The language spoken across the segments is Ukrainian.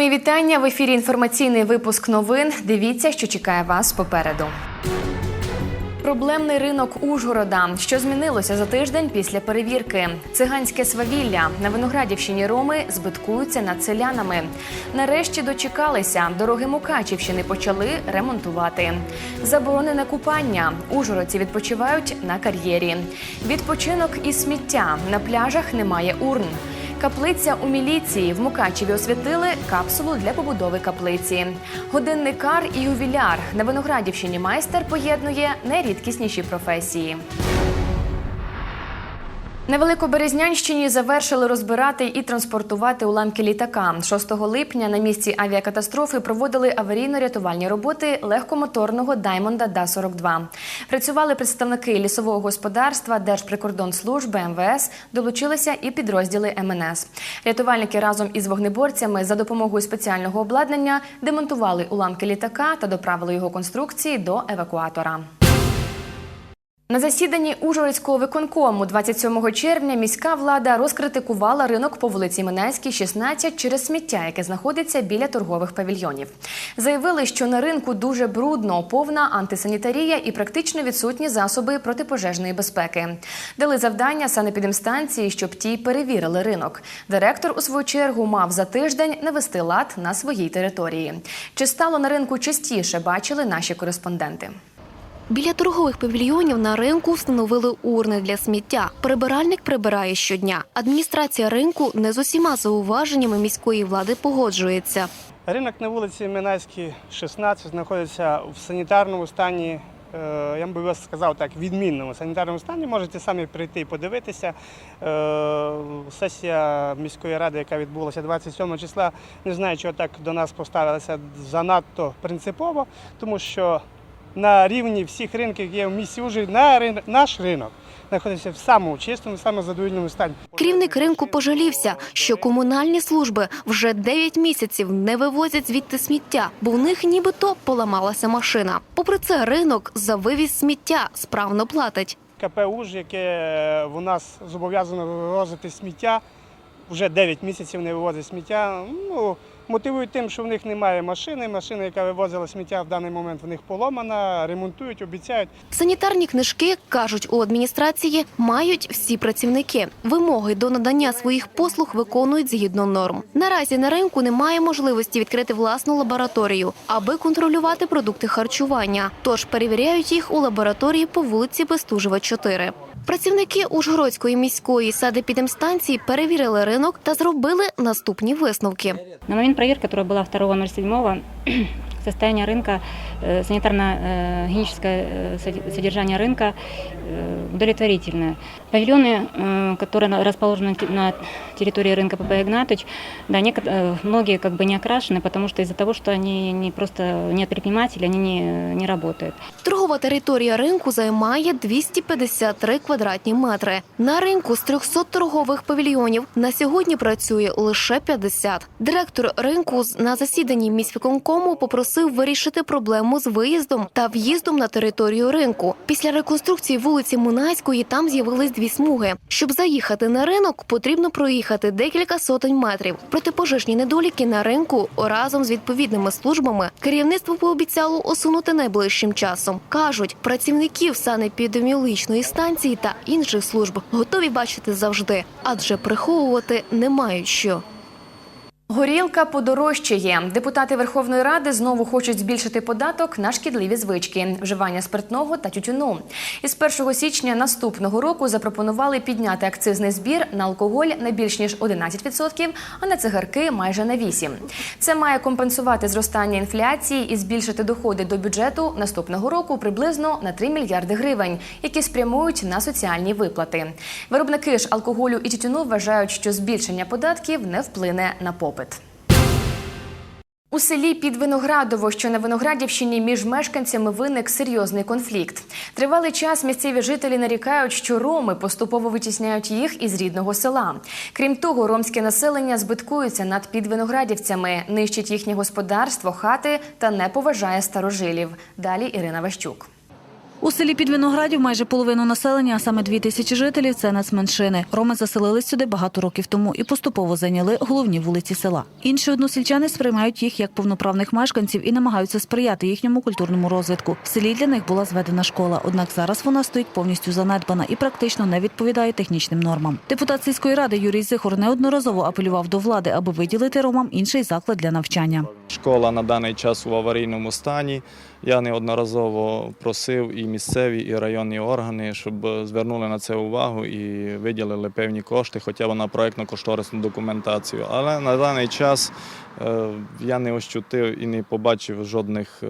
Мої вітання в ефірі. Інформаційний випуск новин. Дивіться, що чекає вас попереду. Проблемний ринок Ужгорода, що змінилося за тиждень після перевірки. Циганське свавілля на виноградівщині Роми збиткуються над селянами. Нарешті дочекалися. Дороги Мукачівщини почали ремонтувати. Заборонене купання. Ужгородці відпочивають на кар'єрі. Відпочинок і сміття на пляжах немає урн. Каплиця у міліції в Мукачеві освятили капсулу для побудови каплиці. Годинникар і ювіляр на Виноградівщині майстер поєднує найрідкісніші професії. На Великоберезнянщині завершили розбирати і транспортувати уламки літака. 6 липня на місці авіакатастрофи проводили аварійно-рятувальні роботи легкомоторного Даймонда Да-42. Працювали представники лісового господарства, Держприкордонслужби, МВС, долучилися і підрозділи МНС. Рятувальники разом із вогнеборцями за допомогою спеціального обладнання демонтували уламки літака та доправили його конструкції до евакуатора. На засіданні Ужгородського виконкому 27 червня міська влада розкритикувала ринок по вулиці Минайській, 16 через сміття, яке знаходиться біля торгових павільйонів. Заявили, що на ринку дуже брудно, повна антисанітарія і практично відсутні засоби протипожежної безпеки. Дали завдання санепідемстанції, щоб ті перевірили ринок. Директор у свою чергу мав за тиждень навести лад на своїй території. Чи стало на ринку частіше, бачили наші кореспонденти. Біля торгових павільйонів на ринку встановили урни для сміття. Прибиральник прибирає щодня. Адміністрація ринку не з усіма зауваженнями міської влади погоджується. Ринок на вулиці Минайській, 16, знаходиться в санітарному стані. е, Я би сказав так, відмінному санітарному стані. Можете самі прийти і подивитися. Е, Сесія міської ради, яка відбулася 27 числа, не знаю, чого так до нас поставилася занадто принципово, тому що на рівні всіх ринків, які є в місті Ужгород, на рин- наш ринок знаходиться в самому чистому, самому задовільному стані. Керівник ринку пожалівся, що комунальні служби вже 9 місяців не вивозять звідти сміття, бо в них нібито поламалася машина. Попри це, ринок за вивіз сміття справно платить. КП «Уж», яке е, у нас зобов'язано вивозити сміття, вже 9 місяців не вивозить сміття. Ну, мотивують тим, що в них немає машини. Машина, яка вивозила сміття в даний момент, в них поломана, ремонтують, обіцяють. Санітарні книжки кажуть у адміністрації мають всі працівники. Вимоги до надання своїх послуг виконують згідно норм. Наразі на ринку немає можливості відкрити власну лабораторію, аби контролювати продукти харчування. Тож перевіряють їх у лабораторії по вулиці Бестужева, 4. Працівники Ужгородської міської садепідемстанції перевірили ринок та зробили наступні висновки. На момент проверки, которая была 2.07, состояние рынка, э, санитарно-гигиеническое э, соди- содержание рынка э, удовлетворительное. Павильоны, э, которые на- расположены на те- на территории рынка ПП Игнатович, да, неко- э, многие как бы не окрашены, потому что из-за того, что они не просто нет предпринимателей, они не, не работают. Торгова територія ринку займає 253 квадратні метри. На ринку з 300 торгових павільйонів на сьогодні працює лише 50. Директор ринку з- на засіданні міськвиконкому попросив вирішити проблему з виїздом та в'їздом на територію ринку. Після реконструкції вулиці Мунайської там з'явились дві смуги. Щоб заїхати на ринок, потрібно проїхати декілька сотень метрів. Протипожежні недоліки на ринку разом з відповідними службами керівництво пообіцяло усунути найближчим часом. кажуть, працівників санепідеміологічної станції та інших служб готові бачити завжди, адже приховувати не мають що. Горілка подорожчає. Депутати Верховної Ради знову хочуть збільшити податок на шкідливі звички, вживання спиртного та тютюну. Із 1 січня наступного року запропонували підняти акцизний збір на алкоголь на більш ніж 11%, а на цигарки майже на 8%. Це має компенсувати зростання інфляції і збільшити доходи до бюджету наступного року приблизно на 3 мільярди гривень, які спрямують на соціальні виплати. Виробники ж алкоголю і тютюну вважають, що збільшення податків не вплине на попит. У селі під Виноградово, що на Виноградівщині, між мешканцями виник серйозний конфлікт. Тривалий час місцеві жителі нарікають, що роми поступово витісняють їх із рідного села. Крім того, ромське населення збиткується над підвиноградівцями, нищить їхнє господарство, хати та не поважає старожилів. Далі Ірина Ващук. У селі Підвиноградів майже половину населення, а саме дві тисячі жителів це нацменшини. Роми заселились сюди багато років тому і поступово зайняли головні вулиці села. Інші односельчани сприймають їх як повноправних мешканців і намагаються сприяти їхньому культурному розвитку. В селі для них була зведена школа, однак зараз вона стоїть повністю занедбана і практично не відповідає технічним нормам. Депутат сільської ради Юрій Зихор неодноразово апелював до влади, аби виділити ромам інший заклад для навчання. Школа на даний час у аварійному стані. Я неодноразово просив і місцеві, і районні органи, щоб звернули на це увагу і виділили певні кошти, хоча вона проєктно-кошторисну документацію. Але на даний час е, я не ощутив і не побачив жодних е,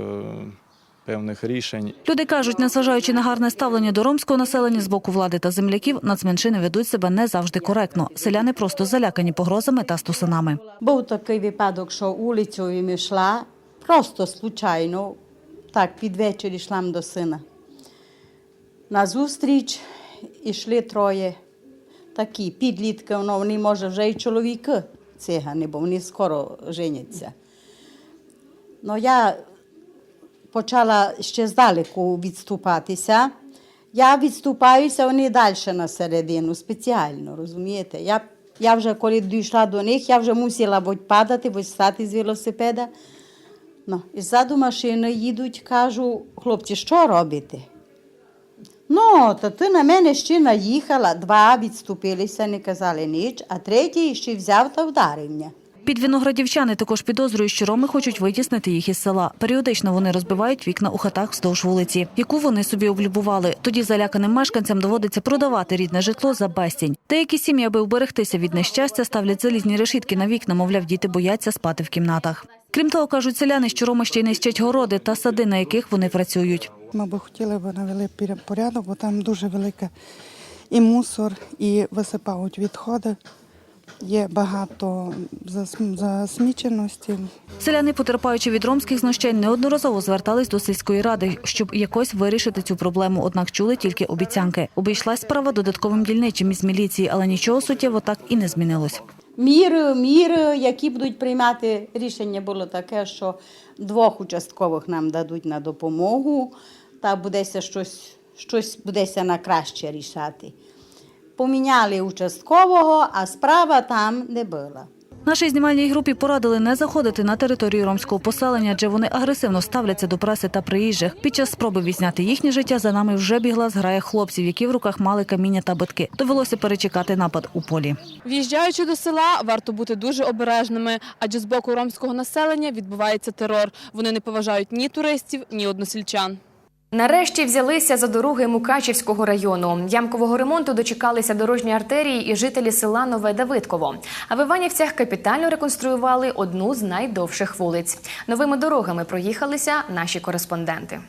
певних рішень. Люди кажуть, незважаючи на гарне ставлення до ромського населення з боку влади та земляків, нацменшини ведуть себе не завжди коректно. Селяни просто залякані погрозами та стусанами. Був такий випадок, що вулицею йшла, просто случайно, так, під вечір йшла до сина. На зустріч йшли троє такі підлітки, ну, вони, може, вже і чоловіки цигани, бо вони скоро женяться. Ну, я почала ще здалеку відступатися. Я відступаюся, вони далі на середину, спеціально, розумієте? Я, я вже коли дійшла до них, я вже мусила будь падати, будь стати з велосипеда. Ну, і ззаду машини їдуть, кажу, хлопці, що робите? Ну, то ти на мене ще наїхала, два відступилися, не казали ніч, а третій ще взяв та вдарив мене. Підвиноградівчани також підозрюють, що роми хочуть витіснити їх із села. Періодично вони розбивають вікна у хатах вздовж вулиці, яку вони собі облюбували. Тоді заляканим мешканцям доводиться продавати рідне житло за безцінь. Деякі сім'ї, аби вберегтися від нещастя, ставлять залізні решітки на вікна, мовляв, діти бояться спати в кімнатах. Крім того, кажуть селяни, що роми ще й нищать городи та сади, на яких вони працюють. Ми б хотіли б навели порядок, бо там дуже велика і мусор, і висипають відходи. Є багато засміченості. Селяни, потерпаючи від ромських знущань, неодноразово звертались до сільської ради, щоб якось вирішити цю проблему. Однак чули тільки обіцянки. Обійшлась справа додатковим дільничим із міліції, але нічого суттєво так і не змінилось. Мір, мір, які будуть приймати рішення, було таке, що двох участкових нам дадуть на допомогу, та будеться щось, щось будеться на краще рішати. Поміняли участкового, а справа там не була. Нашій знімальній групі порадили не заходити на територію ромського поселення, адже вони агресивно ставляться до преси та приїжджих. Під час спроби відзняти їхнє життя за нами вже бігла зграя хлопців, які в руках мали каміння та битки. Довелося перечекати напад у полі. В'їжджаючи до села, варто бути дуже обережними, адже з боку ромського населення відбувається терор. Вони не поважають ні туристів, ні односельчан. Нарешті взялися за дороги Мукачівського району. Ямкового ремонту дочекалися дорожні артерії і жителі села Нове Давидково. А в Іванівцях капітально реконструювали одну з найдовших вулиць. Новими дорогами проїхалися наші кореспонденти.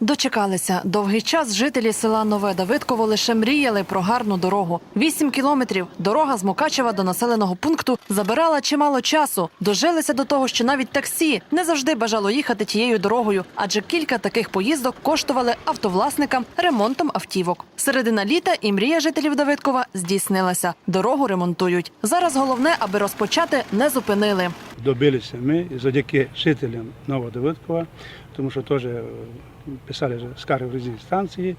Дочекалися. Довгий час жителі села Нове Давидково лише мріяли про гарну дорогу. Вісім кілометрів. Дорога з Мукачева до населеного пункту забирала чимало часу. Дожилися до того, що навіть таксі не завжди бажало їхати тією дорогою, адже кілька таких поїздок коштували автовласникам ремонтом автівок. Середина літа і мрія жителів Давидкова здійснилася. Дорогу ремонтують. Зараз головне, аби розпочати, не зупинили. добилися ми завдяки жителям Новодавидкова, тому що теж е, писали скарги в різні станції.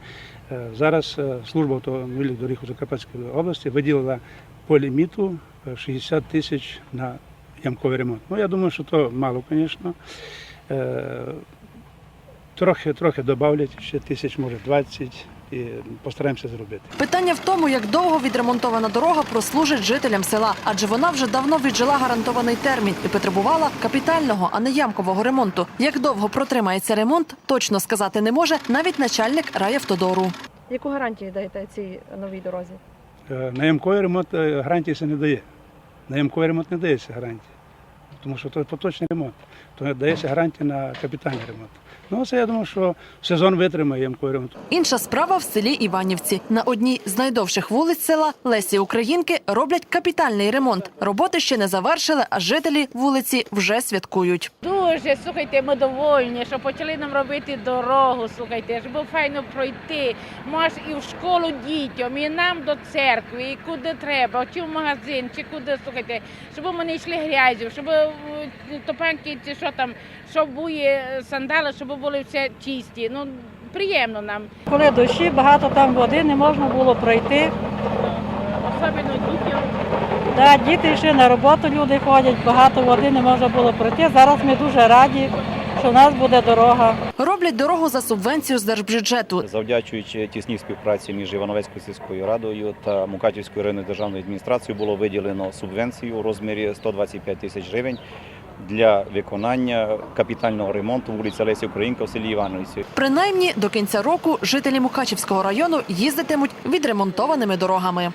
Е, Зараз е, служба автомобільних доріг у Закарпатської області виділила по ліміту е, 60 тисяч на ямковий ремонт. Ну, я думаю, що то мало, звісно. Е, Трохи, трохи додавлять, ще тисяч, може 20, і постараємося зробити. Питання в тому, як довго відремонтована дорога прослужить жителям села, адже вона вже давно віджила гарантований термін і потребувала капітального, а не ямкового ремонту. Як довго протримається ремонт, точно сказати не може навіть начальник райавтодору. Яку гарантію даєте цій новій дорозі? Е, На ямковий ремонт е, гарантії це не дає. На ямковий ремонт не дається гарантії, тому що це поточний ремонт. То дається гарантія на капітальний ремонт. Ну, це я думаю, що сезон витримає ямковий. Інша справа в селі Іванівці. На одній з найдовших вулиць села Лесі Українки роблять капітальний ремонт. Роботи ще не завершили, а жителі вулиці вже святкують. Дуже слухайте, ми довольні, що почали нам робити дорогу. Слухайте, щоб було файно пройти. Може і в школу дітям, і нам до церкви, і куди треба, чи в магазин, чи куди слухайте, щоб ми не йшли грязю, щоб е, топанки, чи що там, щоб були сандали, щоб були все чисті. Ну приємно нам. Коли дощі, багато там води, не можна було пройти. Особливо дітям. Да, діти йшли на роботу, люди ходять, багато води не можна було пройти. Зараз ми дуже раді, що в нас буде дорога. Роблять дорогу за субвенцію з держбюджету. Завдячуючи тісній співпраці між Івановецькою сільською радою та Мукачівською районною державною адміністрацією було виділено субвенцію у розмірі 125 тисяч гривень для виконання капітального ремонту вулиці Лесі Українка в селі Івановці. Принаймні до кінця року жителі Мукачівського району їздитимуть відремонтованими дорогами.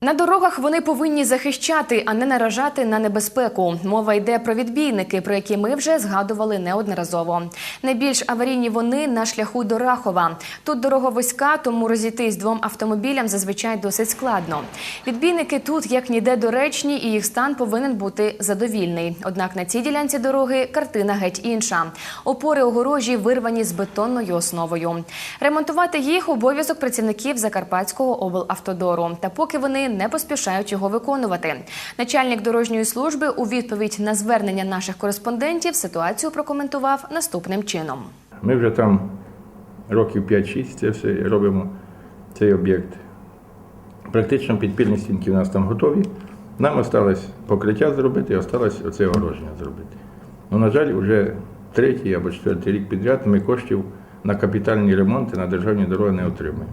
На дорогах вони повинні захищати, а не наражати на небезпеку. Мова йде про відбійники, про які ми вже згадували неодноразово. Найбільш аварійні вони на шляху до Рахова. Тут дорога вузька, тому розійтись двом автомобілям зазвичай досить складно. Відбійники тут як ніде доречні, і їх стан повинен бути задовільний. Однак на цій ділянці дороги картина геть інша. Опори огорожі вирвані з бетонною основою. Ремонтувати їх обов'язок працівників Закарпатського облавтодору. Та поки вони не поспішають його виконувати. Начальник дорожньої служби у відповідь на звернення наших кореспондентів ситуацію прокоментував наступним чином. Ми вже там років 5-6 це все робимо, цей об'єкт. Практично підпільні стінки у нас там готові. Нам осталось покриття зробити осталось оце огороження зробити. Ну, на жаль, вже третій або четвертий рік підряд ми коштів на капітальні ремонти на державні дороги не отримуємо.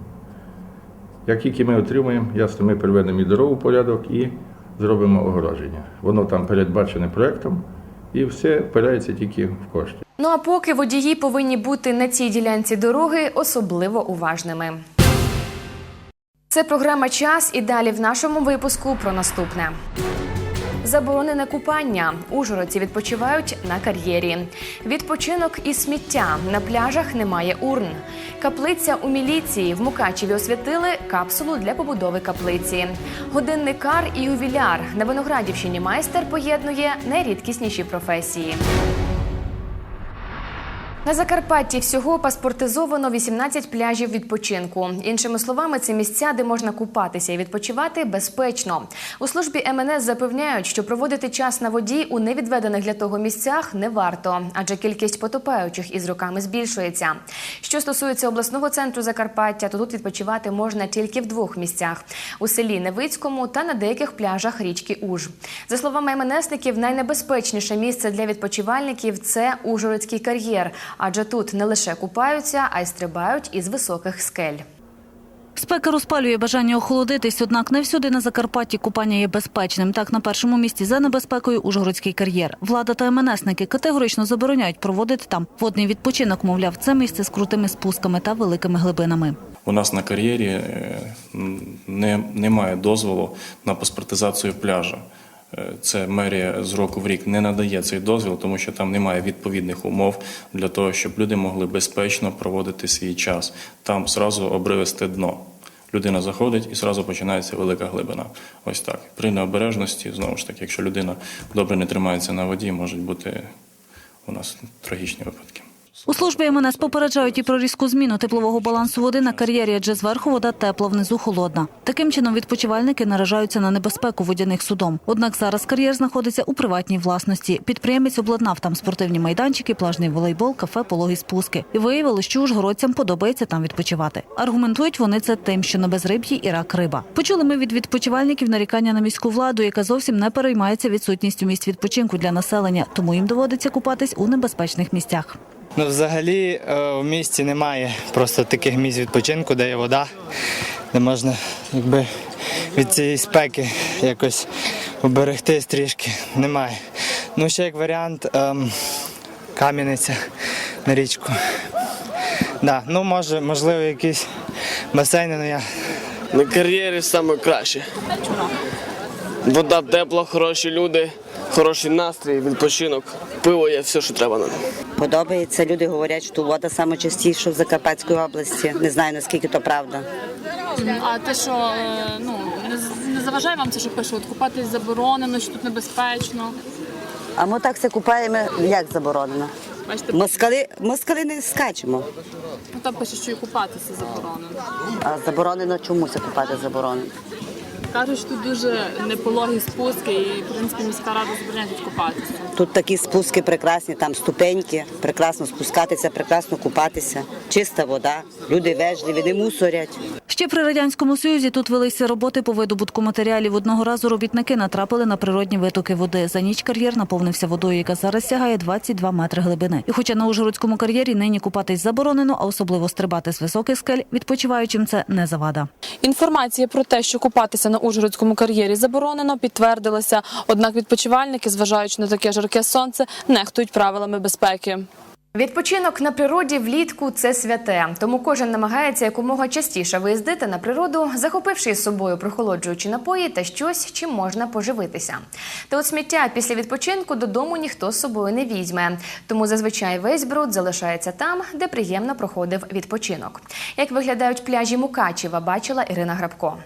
Як тільки ми отримаємо, ясно, ми приведемо і дорогу в порядок і зробимо огороження. Воно там передбачене проєктом і все впирається тільки в кошти. Ну а поки водії повинні бути на цій ділянці дороги особливо уважними. Це програма Час і далі в нашому випуску про наступне. Заборонене купання. Ужгородці відпочивають на кар'єрі. Відпочинок і сміття. На пляжах немає урн. Каплиця у міліції. В Мукачеві освятили капсулу для побудови каплиці. Годинникар і ювіляр. На Виноградівщині майстер поєднує найрідкісніші професії. На Закарпатті всього паспортизовано 18 пляжів відпочинку. Іншими словами, це місця, де можна купатися і відпочивати безпечно. У службі МНС запевняють, що проводити час на воді у невідведених для того місцях не варто, адже кількість потопаючих із роками збільшується. Що стосується обласного центру Закарпаття, то тут відпочивати можна тільки в двох місцях: у селі Невицькому та на деяких пляжах річки Уж. За словами МНСників, найнебезпечніше місце для відпочивальників це Ужгородський кар'єр, адже тут не лише купаються, а й стрибають із високих скель. Спека розпалює бажання охолодитись, однак не всюди на Закарпатті купання є безпечним. Так, на першому місці за небезпекою Ужгородський кар'єр. Влада та МНСники категорично забороняють проводити там водний відпочинок. Мовляв, це місце з крутими спусками та великими глибинами. У нас на кар'єрі е, не, немає дозволу на паспортизацію пляжа. Це мерія з року в рік не надає цей дозвіл, тому що там немає відповідних умов для того, щоб люди могли безпечно проводити свій час. Там зразу обривисте дно. Людина заходить і зразу починається велика глибина. Ось так. При необережності, знову ж таки, якщо людина добре не тримається на воді, можуть бути у нас трагічні випадки. У службі МНС попереджають і про різку зміну теплового балансу води на кар'єрі, адже зверху вода тепла, внизу холодна. Таким чином відпочивальники наражаються на небезпеку водяних судом. Однак зараз кар'єр знаходиться у приватній власності. Підприємець обладнав там спортивні майданчики, плажний волейбол, кафе, пологі спуски. І виявили, що ужгородцям подобається там відпочивати. Аргументують вони це тим, що на безриб'ї і рак риба. Почули ми від відпочивальників нарікання на міську владу, яка зовсім не переймається відсутністю місць відпочинку для населення, тому їм доводиться купатись у небезпечних місцях. Ну, взагалі е, в місті немає просто таких місць відпочинку, де є вода, де можна якби, від цієї спеки якось уберегтись трішки. Немає. Ну, ще як варіант ем, кам'яниця на річку. Да, ну, може, можливо, якісь басейни, але я. На кар'єрі саме краще. Вода тепла, хороші люди, хороший настрій, відпочинок. Пиво є все, що треба нам. Подобається. Люди говорять, що вода саме частіше в Закарпатській області. Не знаю наскільки то правда. А те, що е, ну не заважає вам це, що пише, от купатись заборонено, що тут небезпечно. А ми так все купаємо, як заборонено. Бачите, Москали, москали не скачемо. ну, там пише, що і купатися заборонено. А заборонено чому це купати заборонено? Кажуть, тут дуже непологі спуски, і в принципі міська рада забороняє купатися. Тут такі спуски прекрасні, там ступеньки, прекрасно спускатися, прекрасно купатися. Чиста вода, люди вежливі, не мусорять. Ще при радянському союзі тут велися роботи по видобутку матеріалів. Одного разу робітники натрапили на природні витоки води. За ніч кар'єр наповнився водою, яка зараз сягає 22 метри глибини. І хоча на Ужгородському кар'єрі нині купатись заборонено, а особливо стрибати з високих скель, відпочиваючим це не завада. Інформація про те, що купатися на Ужгородському кар'єрі заборонено, підтвердилася. Однак відпочивальники, зважаючи на таке жарке сонце, нехтують правилами безпеки. Відпочинок на природі влітку це святе, тому кожен намагається якомога частіше виїздити на природу, захопивши із собою прохолоджуючі напої та щось, чим можна поживитися. Та от сміття після відпочинку додому ніхто з собою не візьме, тому зазвичай весь бруд залишається там, де приємно проходив відпочинок. Як виглядають пляжі Мукачева, бачила Ірина Грабко.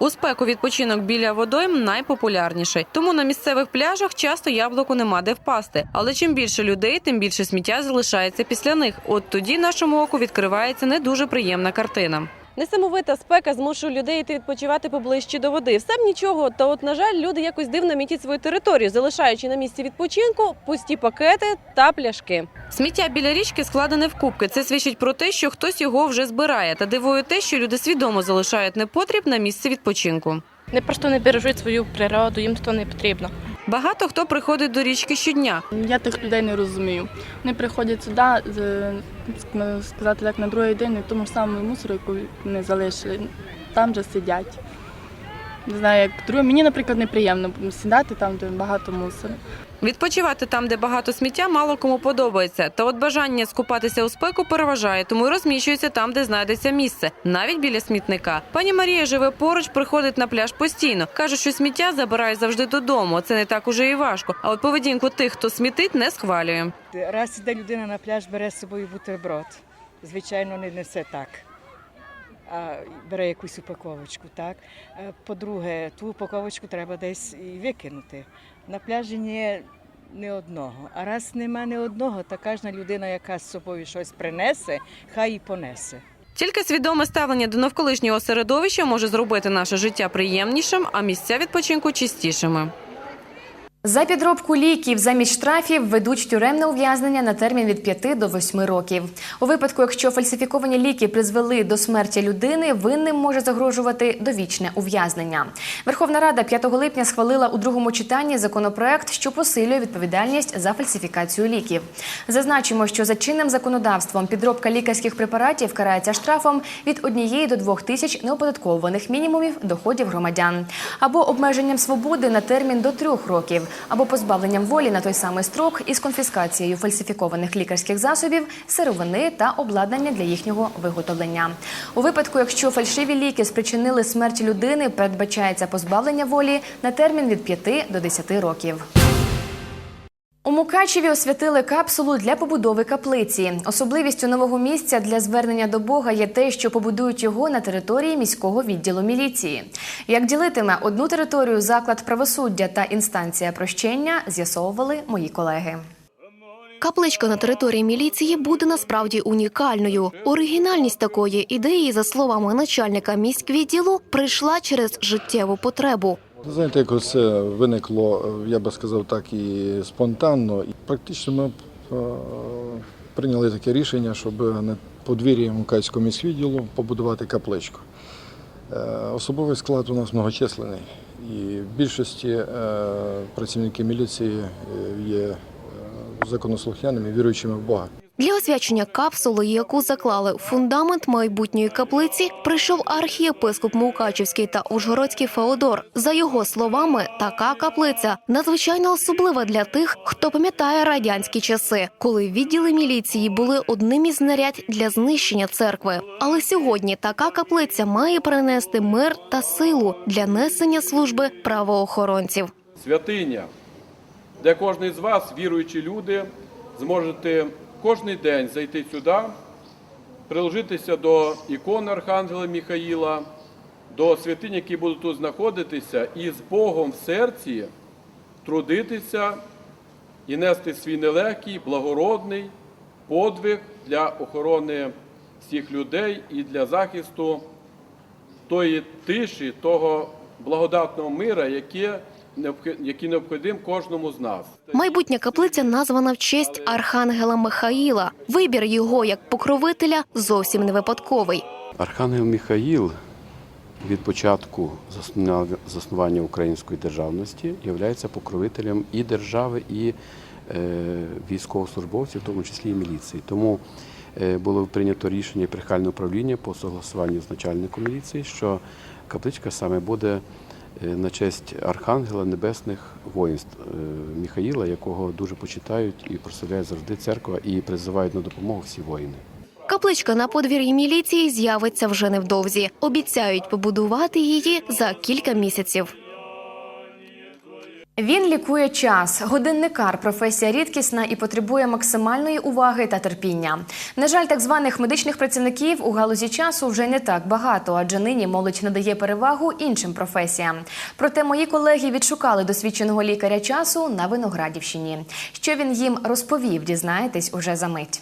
У спеку відпочинок біля водойм найпопулярніший. Тому на місцевих пляжах часто яблуку нема де впасти. Але чим більше людей, тим більше сміття залишається після них. От тоді нашому оку відкривається не дуже приємна картина. Несамовита спека змушує людей йти відпочивати поближче до води. Все б нічого, та от, на жаль, люди якось дивно мітять свою територію, залишаючи на місці відпочинку пусті пакети та пляшки. Сміття біля річки складене в кубки. Це свідчить про те, що хтось його вже збирає. Та дивує те, що люди свідомо залишають непотріб на місці відпочинку. Вони просто не бережуть свою природу, їм то не потрібно. Багато хто приходить до річки щодня. Я тих людей не розумію. Вони приходять сюди, сказати так, на другий день, тому ж самому мусору, яку не залишили, там же сидять. Не знаю, як друге. Мені, наприклад, неприємно сідати там, де багато мусору. Відпочивати там, де багато сміття, мало кому подобається. Та от бажання скупатися у спеку переважає, тому й розміщується там, де знайдеться місце, навіть біля смітника. Пані Марія живе поруч, приходить на пляж постійно. каже, що сміття забирає завжди додому. Це не так уже і важко. А от поведінку тих, хто смітить, не схвалює. Раз іде людина на пляж, бере з собою бутерброд. Звичайно, не несе так. Бере якусь упаковочку, так. Е, По-друге, ту упаковочку треба десь і викинути. На пляжі ні, ні одного. А раз нема ні одного, то кожна людина, яка з собою щось принесе, хай і понесе. Тільки свідоме ставлення до навколишнього середовища може зробити наше життя приємнішим, а місця відпочинку чистішими. За підробку ліків замість штрафів ведуть тюремне ув'язнення на термін від 5 до 8 років. У випадку, якщо фальсифіковані ліки призвели до смерті людини, винним може загрожувати довічне ув'язнення. Верховна Рада 5 липня схвалила у другому читанні законопроект, що посилює відповідальність за фальсифікацію ліків. Зазначимо, що за чинним законодавством підробка лікарських препаратів карається штрафом від 1 до 2 тисяч неоподаткованих мінімумів доходів громадян або обмеженням свободи на термін до 3 років, або позбавленням волі на той самий строк із конфіскацією фальсифікованих лікарських засобів, сировини та обладнання для їхнього виготовлення. У випадку, якщо фальшиві ліки спричинили смерть людини, передбачається позбавлення волі на термін від 5 до 10 років. У Мукачеві освятили капсулу для побудови каплиці. Особливістю нового місця для звернення до Бога є те, що побудують його на території міського відділу міліції. Як ділитиме одну територію заклад правосуддя та інстанція прощення, з'ясовували мої колеги. Капличка на території міліції буде насправді унікальною. Оригінальність такої ідеї, за словами начальника міськвідділу, прийшла через життєву потребу. Знаєте, як це виникло, я би сказав так, і спонтанно. І практично ми е, прийняли таке рішення, щоб на подвір'ї Мукачського міськвідділу побудувати капличку. Е, Особовий склад у нас многочисленний, і в більшості е, працівники міліції е, є е, законослухняними, віруючими в Бога. Для освячення капсули, яку заклали у фундамент майбутньої каплиці, прийшов архієпископ Мукачівський та Ужгородський Феодор. За його словами, така каплиця надзвичайно особлива для тих, хто пам'ятає радянські часи, коли відділи міліції були одним із знарядь для знищення церкви. Але сьогодні така каплиця має принести мир та силу для несення служби правоохоронців. святиня, де кожен з вас, віруючі люди, зможете кожен день зайти сюди, приложитися до ікони Архангела Михаїла, до святинь, які будуть тут знаходитися, і з Богом в серці трудитися і нести свій нелегкий, благородний подвиг для охорони всіх людей і для захисту тої тиші, того благодатного мира, яке який необхідним кожному з нас. Майбутня каплиця названа в честь архангела Михаїла. Вибір його як покровителя зовсім не випадковий. Архангел Михаїл від початку заснування української державності є покровителем і держави, і е, військовослужбовців, в тому числі і міліції. Тому е, було прийнято рішення прихальне управління по согласуванню з начальником міліції, що капличка саме буде на честь архангела небесних воїнств Міхаїла, Михаїла, якого дуже почитають і прославляють завжди церква і призивають на допомогу всі воїни. Капличка на подвір'ї міліції з'явиться вже невдовзі. Обіцяють побудувати її за кілька місяців. Він лікує час. Годинникар професія рідкісна і потребує максимальної уваги та терпіння. На жаль, так званих медичних працівників у галузі часу вже не так багато, адже нині молодь надає перевагу іншим професіям. Проте мої колеги відшукали досвідченого лікаря часу на Виноградівщині. Що він їм розповів, дізнаєтесь уже за мить.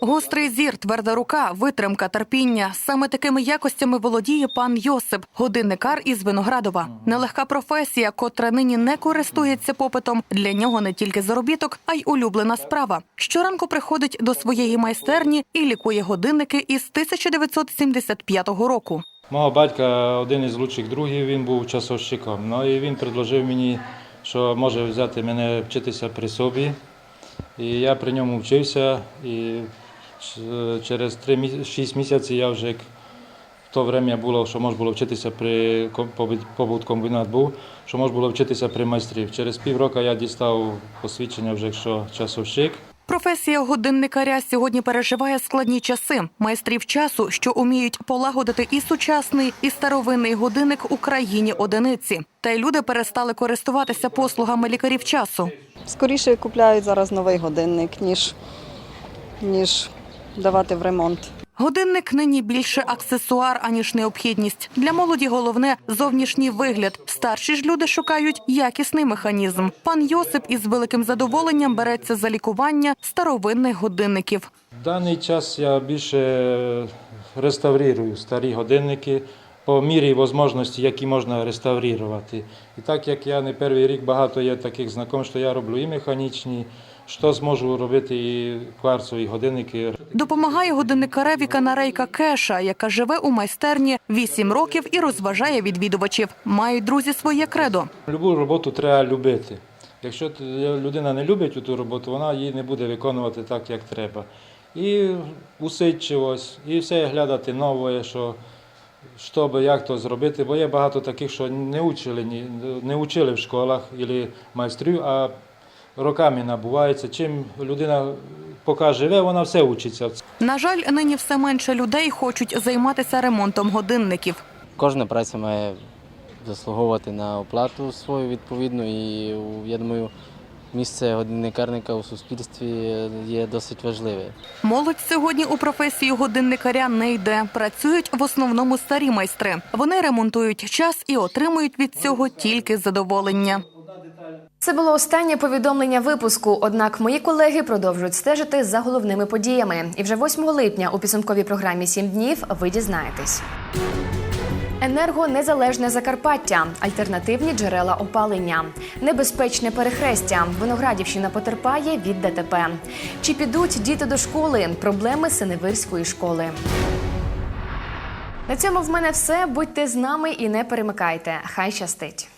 Гострий зір, тверда рука, витримка, терпіння. Саме такими якостями володіє пан Йосип, годинникар із Виноградова. Нелегка професія, котра нині не користується попитом. Для нього не тільки заробіток, а й улюблена справа. Щоранку приходить до своєї майстерні і лікує годинники із 1975 року. Мого батька один із лучших другів, він був часовщиком. Ну і він предложив мені, що може взяти мене вчитися при собі. І я при ньому вчився. І через 3-6 місяців я вже як в то время було, що можна було вчитися при ком- побут- побуткомбінат був, що можна було вчитися при майстрів. Через півроку я дістав посвідчення вже якщо часовщик. Професія годинникаря сьогодні переживає складні часи. Майстрів часу, що уміють полагодити і сучасний, і старовинний годинник у країні одиниці. Та й люди перестали користуватися послугами лікарів часу. Скоріше купляють зараз новий годинник, ніж, ніж давати в ремонт. Годинник нині більше аксесуар, аніж необхідність. Для молоді головне зовнішній вигляд. Старші ж люди шукають якісний механізм. Пан Йосип із великим задоволенням береться за лікування старовинних годинників. В даний час я більше реставрую старі годинники по мірі можливості, які можна реставрувати. І так як я не перший рік багато є таких знайомих, що я роблю і механічні, що зможу робити і кварцові годинники. Допомагає годинникареві канарейка Кеша, яка живе у майстерні 8 років і розважає відвідувачів. Мають друзі своє кредо. Любу роботу треба любити. Якщо людина не любить ту роботу, вона її не буде виконувати так, як треба. І усидчивость, і все глядати нове, що, що би, як то зробити. Бо є багато таких, що не учили, не учили в школах або майстрів, а роками набувається. Чим людина поки живе, вона все учиться. На жаль, нині все менше людей хочуть займатися ремонтом годинників. Кожна праця має заслуговувати на оплату свою відповідну, і я думаю, місце годинникарника у суспільстві є досить важливе. Молодь сьогодні у професію годинникаря не йде. Працюють в основному старі майстри. Вони ремонтують час і отримують від цього тільки задоволення. Це було останнє повідомлення випуску. Однак мої колеги продовжують стежити за головними подіями. І вже 8 липня у підсумковій програмі «7 днів ви дізнаєтесь. Енергонезалежне Закарпаття, альтернативні джерела опалення, небезпечне перехрестя. Виноградівщина потерпає від ДТП. Чи підуть діти до школи? Проблеми Синевирської школи. На цьому в мене все. Будьте з нами і не перемикайте. Хай щастить.